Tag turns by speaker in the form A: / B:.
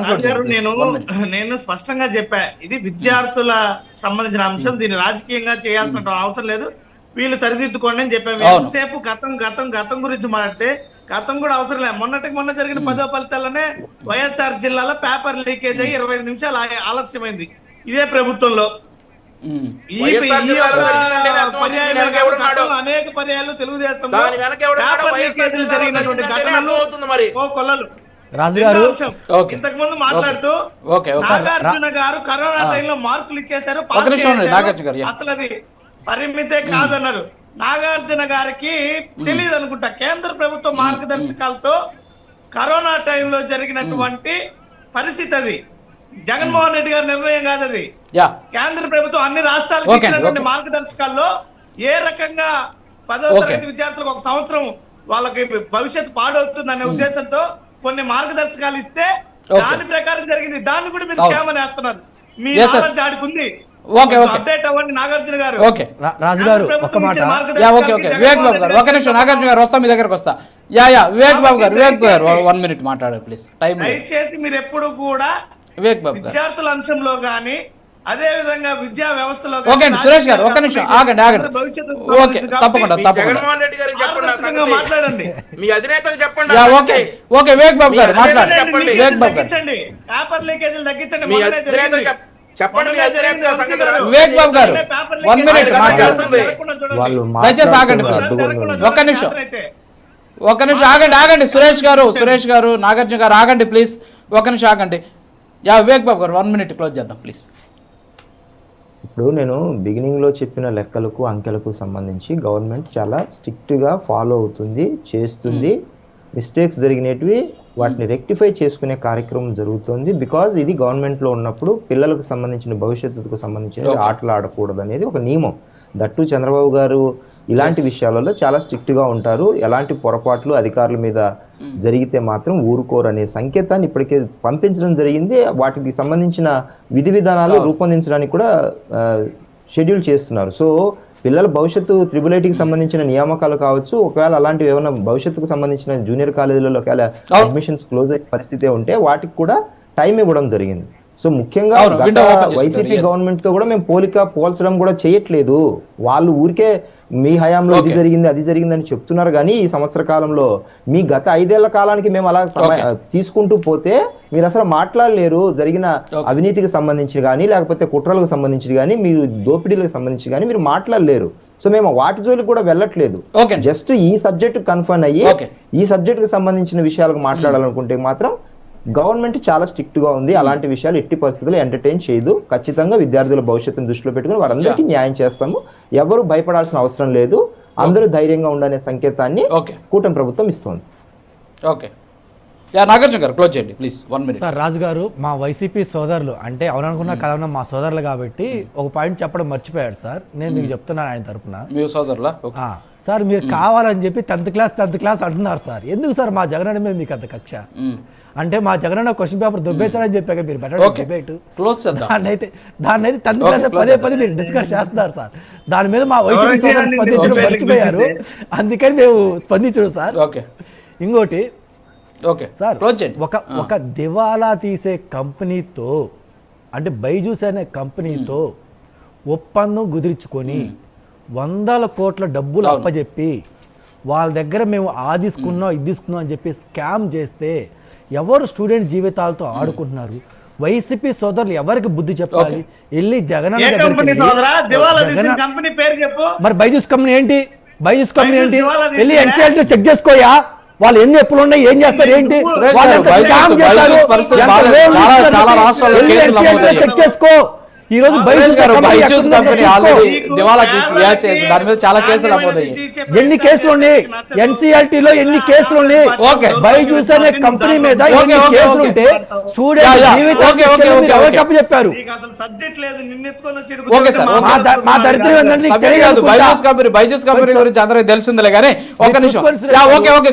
A: సురేష్ గారు
B: నేను నేను స్పష్టంగా చెప్పా ఇది విద్యార్థుల సంబంధించిన అంశం దీన్ని రాజకీయంగా చేయాల్సిన అవసరం లేదు. వీళ్ళు సరిదిద్దుకోండి అని చెప్పాము. ఎంతసేపు గతం గతం గతం గురించి మాట్లాడితే గతం కూడా అవసరం లేదు. మొన్నటికి మొన్న జరిగిన పదో ఫలితాలనే వైఎస్ఆర్ జిల్లాలో పేపర్ లీకేజ్ అయ్యి ఇరవై ఐదు నిమిషాలు ఆలస్యమైంది. ఇదే ప్రభుత్వంలో. అనేక పర్యాయాలు తెలుగుదేశం జరిగినటువంటి ఘటనలు
C: అర్థమవుతుంది మరి.
B: ఓ కొల్లలు.
D: రాజు గారు
B: రెండో అంశం.
A: ఓకే.
B: ఇంతకు ముందు మాట్లాడుతూ
A: ఓకే, ఓకే.
B: నాగార్జున గారు కరోనా టైంలో మార్కులు ఇచ్చేశారు. అసలు అది పరిమితే కాదన్నారు నాగార్జున గారికి తెలియదు అనుకుంటా కేంద్ర ప్రభుత్వ మార్గదర్శకాలతో కరోనా టైంలో జరిగినటువంటి పరిస్థితి అది జగన్మోహన్ రెడ్డి గారి నిర్ణయం కాదు అది
A: యా
B: కేంద్ర ప్రభుత్వం అన్ని రాష్ట్రాలకు ఇచ్చినటువంటి. మార్గదర్శకాల్లో ఏ రకంగా పదో
A: ఓకే.
B: తరగతి విద్యార్థులకు ఒక సంవత్సరం వాళ్ళకి భవిష్యత్తు పాడవుతుంది అనే ఉద్దేశంతో కొన్ని మార్గదర్శకాలు ఇస్తే. దాని ప్రకారం జరిగింది. దాన్ని కూడా మీరు. స్కామ్ అని వేస్తున్నారు. మీ. నాలెడ్జ్ ఆడికుంది
A: ఓకే, ఓకే.
B: అప్డేట్ అవ్వండి నాగార్జున గారు.
A: ఓకే
D: రాజు గారు
B: కేంద్ర
D: ఒక్క
B: ప్రభుత్వం
D: మాట.
B: ఇచ్చిన
A: యా
B: మార్గదర్శకాలకి
A: ఓకే ఓకే
B: జగన్మోహన్
A: వివేక్ బాబు గారు
B: రెడ్డి
A: ఒక నిమిషం నాగార్జున గారు వస్తా మీ దగ్గరకు వస్తా. యా యా వివేక్ బాబు గారు వివేక్ బాబు గారు వన్ మినిట్ మాట్లాడారు ప్లీజ్ టైం లేదు.
B: దయచేసి మీరు ఎప్పుడు కూడా
A: వివేక్ బాబు గారు.
B: విద్యార్థుల అంశంలో గాని అదే విధంగా విద్యా వ్యవస్థలో
A: ఓకే అండి సురేష్ గారు ఒక్క నిమిషం ఆగండి ఆగండి.
B: భవిష్యత్తు
A: ఓకే తప్పకుండా తప్పకుండా.
C: జగన్మోహన్ రెడ్డి గారికి చెప్పండి.
B: మాట్లాడండి.
C: మీ అధినేతకు చెప్పండి
A: యా
C: ఆ
A: ఓకే
C: సంగతి.
A: ఓకే వివేక్ బాబు గారు మాట్లాడండి. వివేక్ బాబు గారు.
B: తగ్గించండి పేపర్ లీకేజీలు తగ్గించండి
C: మీ చెప్పండి.
A: వివేక్ బాబు వన్ మినిట్ దయచేసి ఆగండి. ఒక్క నిమిషం. ఒక నిమిషం ఆగండి ఆగండి సురేష్ గారు సురేష్ గారు నాగార్జున గారు ఆగండి ప్లీజ్. ఒక నిమిషం ఆగండి. Yeah Vivek Babu garu one minute close చేద్దాం ప్లీజ్.
E: ఇప్పుడు నేను బిగినింగ్లో చెప్పిన లెక్కలకు అంకెలకు సంబంధించి గవర్నమెంట్ చాలా స్ట్రిక్ట్గా ఫాలో అవుతుంది చేస్తుంది. మిస్టేక్స్ జరిగినవి వాటిని రెక్టిఫై చేసుకునే కార్యక్రమం జరుగుతుంది బికాజ్ ఇది గవర్నమెంట్లో ఉన్నప్పుడు పిల్లలకు సంబంధించిన భవిష్యత్తుకు సంబంధించిన. ఆటలు ఆడకూడదు అనేది ఒక నియమం. దట్టు చంద్రబాబు గారు ఇలాంటి విషయాలలో చాలా స్ట్రిక్ట్గా ఉంటారు. ఎలాంటి పొరపాట్లు అధికారుల మీద జరిగితే మాత్రం ఊరుకోరు అనే సంకేతాన్ని ఇప్పటికే పంపించడం జరిగింది. వాటికి సంబంధించిన విధి విధానాలు. రూపొందించడానికి కూడా షెడ్యూల్ చేస్తున్నారు. సో పిల్లల భవిష్యత్తు త్రిబుల్ ఐటీకి సంబంధించిన నియామకాలు కావచ్చు. ఒకవేళ అలాంటివి ఏమైనా భవిష్యత్తుకు సంబంధించిన జూనియర్ కాలేజీలలో ఒకవేళ. అడ్మిషన్స్ క్లోజ్ అయ్యే పరిస్థితి ఉంటే వాటికి కూడా టైం ఇవ్వడం జరిగింది. సో ముఖ్యంగా వైసీపీ. గవర్నమెంట్తో కూడా మేము పోలిక పోల్చడం కూడా చేయట్లేదు వాళ్ళు ఊరికే మీ హయాంలో ఇది. జరిగింది అది జరిగింది అని చెప్తున్నారు కానీ ఈ సంవత్సర కాలంలో మీ గత ఐదేళ్ళ కాలానికి మేము అలా. తీసుకుంటూ పోతే మీరు అసలు మాట్లాడలేరు జరిగిన. అవినీతికి సంబంధించి కానీ లేకపోతే కుట్రలకు సంబంధించి కానీ మీరు దోపిడీలకు సంబంధించి కానీ మీరు మాట్లాడలేరు సో మేము వాటి జోలికి కూడా వెళ్ళట్లేదు. జస్ట్ ఈ సబ్జెక్ట్ కన్ఫర్మ్ అయ్యి. ఈ సబ్జెక్ట్కి సంబంధించిన విషయాలకు మాట్లాడాలనుకుంటే మాత్రం గవర్నమెంట్ చాలా స్ట్రిక్ట్గా ఉంది. అలాంటి విషయాలు ఎట్టి పరిస్థితుల్లో ఎంటర్టైన్ చేయదు. ఖచ్చితంగా విద్యార్థుల భవిష్యత్తును దృష్టిలో పెట్టుకుని వారందరికీ న్యాయం చేస్తాము. ఎవరు భయపడాల్సిన అవసరం లేదు. అందరూ ధైర్యంగా ఉండనే సంకేతాన్ని కూటమి ప్రభుత్వం ఇస్తోంది.
A: ఓకే యా నాగార్జున గారు క్లోజ్ చేయండి please one minute
D: sir Raju garu మా వైసీపీ సోదరులు అంటే అవుననుకున్నా కదన్నా మా సోదరులు కాబట్టి ఒక పాయింట్ చెప్పడం మర్చిపోయాడు సార్. నేను మీకు చెప్తున్నాను ఆయన తరపున.
A: మీ సోదరులా? ఓకే
D: ఆ, సార్ మీరు కావాలని చెప్పి టెన్త్ క్లాస్ టెన్త్ క్లాస్ అంటున్నారు సార్. ఎందుకు సార్ మా జగనన్న మీద మీకు అంత కక్ష? అంటే మా జగనన్న క్వశ్చన్ పేపర్ దొబ్బేశారని చెప్పాక మీరు బెటర్ డిబేట్
A: క్లోజ్ చేద్దాం.
D: దాన్ని అయితే దాన్ని అయితే టెన్త్ క్లాస్ పదే పదే మీరు డిస్కస్ చేస్తున్నారు సార్. దాని మీద మా వైసీపీ సోదరులు స్పందించడం మర్చిపోయారు. అందుకని మేము స్పందించడం సార్.
A: ఓకే
D: ఇంకోటి
A: ఓకే.
D: సార్ ఒక ఒక దివాలా తీసే కంపెనీతో అంటే బైజూస్ అనే కంపెనీతో ఒప్పందం కుదిరించుకొని వందల కోట్ల డబ్బులు
A: అవును.
D: అప్పచెప్పి వాళ్ళ దగ్గర మేము ఆ తీసుకున్నాం ఇది తీసుకున్నాం అని చెప్పి స్కామ్ చేస్తే ఎవరు స్టూడెంట్ జీవితాలతో ఆడుకుంటున్నారు? వైసీపీ సోదరులు ఎవరికి బుద్ధి చెప్పాలి? వెళ్ళి జగన్
B: ఏ కంపెనీ సోదరా? దివాలా తీసిన
D: జగన్
B: కంపెనీ పేరు చెప్పు.
D: మరి బైజూస్ కంపెనీ ఏంటి? బైజూస్ కంపెనీ ఏంటి? వెళ్ళి? ఎన్సీఎల్టీ చెక్ చేసుకోయా? వాళ్ళు ఎన్ని ఎప్పుడు ఉన్నాయి ఏం చేస్తారు ఏంటి. చెక్ చేసుకో. ఈ రోజు
A: దాని మీద చాలా కేసులు
D: ఎన్ని కేసులు ఉన్నాయి? ఎన్సీఆర్టీ లో ఎన్ని కేసులు ఉన్నాయి?
A: ఓకే.
D: బైజూస్ అనే కంపెనీ మీద ఎన్ని
A: ఓకే,
D: కేసులు
A: ఓకే.
D: ఉంటే స్టూడెంట్
B: కూర్చొని
D: మా దరిద్రం ఏంటంటే
A: బైజూస్ కంపెనీ బైజూస్ కంపెనీ గురించి అందరికి తెలిసిందిలే కానీ ఒక నిమిషం. Okay okay.